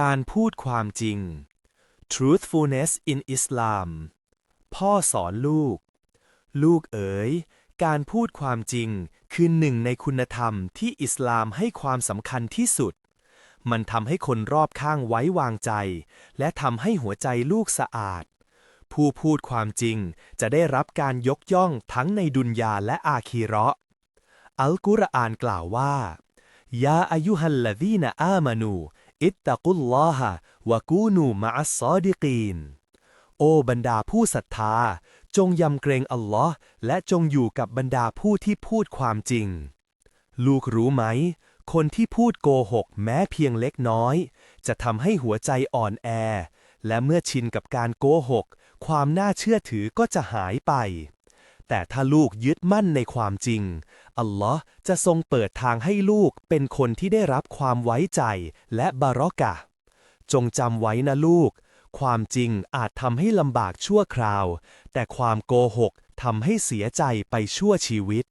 การพูดความจริง truthfulness in Islam พ่อสอนลูก ลูกเอ๋ย การพูดความจริงคือหนึ่งในคุณธรรมที่อิสลามให้ความสำคัญที่สุด มันทำให้คนรอบข้างไว้วางใจ และทำให้หัวใจลูกสะอาด ผู้พูดความจริงจะได้รับการยกย่องทั้งในดุนยาและอาคีเราะอัลกุรอานกล่าวว่ายาอายุฮัลลดีนอามานู อิตตะกุลลอฮะวะกูนูมะอัสซอดิกีน โอ้บรรดาผู้ศรัทธา จงยำเกรงอัลลอฮ์และจงอยู่กับบรรดาผู้ที่พูดความจริง ลูกรู้ไหม คนที่พูดโกหกแม้เพียงเล็กน้อย จะทำให้หัวใจอ่อนแอ และเมื่อชินกับการโกหก ความน่าเชื่อถือก็จะหายไป แต่ถ้าลูกยึดมั่นในความจริง อัลลอฮ์จะทรงเปิดทางให้ลูกเป็นคนที่ได้รับความไว้ใจและบารอกะ จงจำไว้นะลูก ความจริงอาจทำให้ลำบากชั่วคราว แต่ความโกหกทำให้เสียใจไปชั่วชีวิต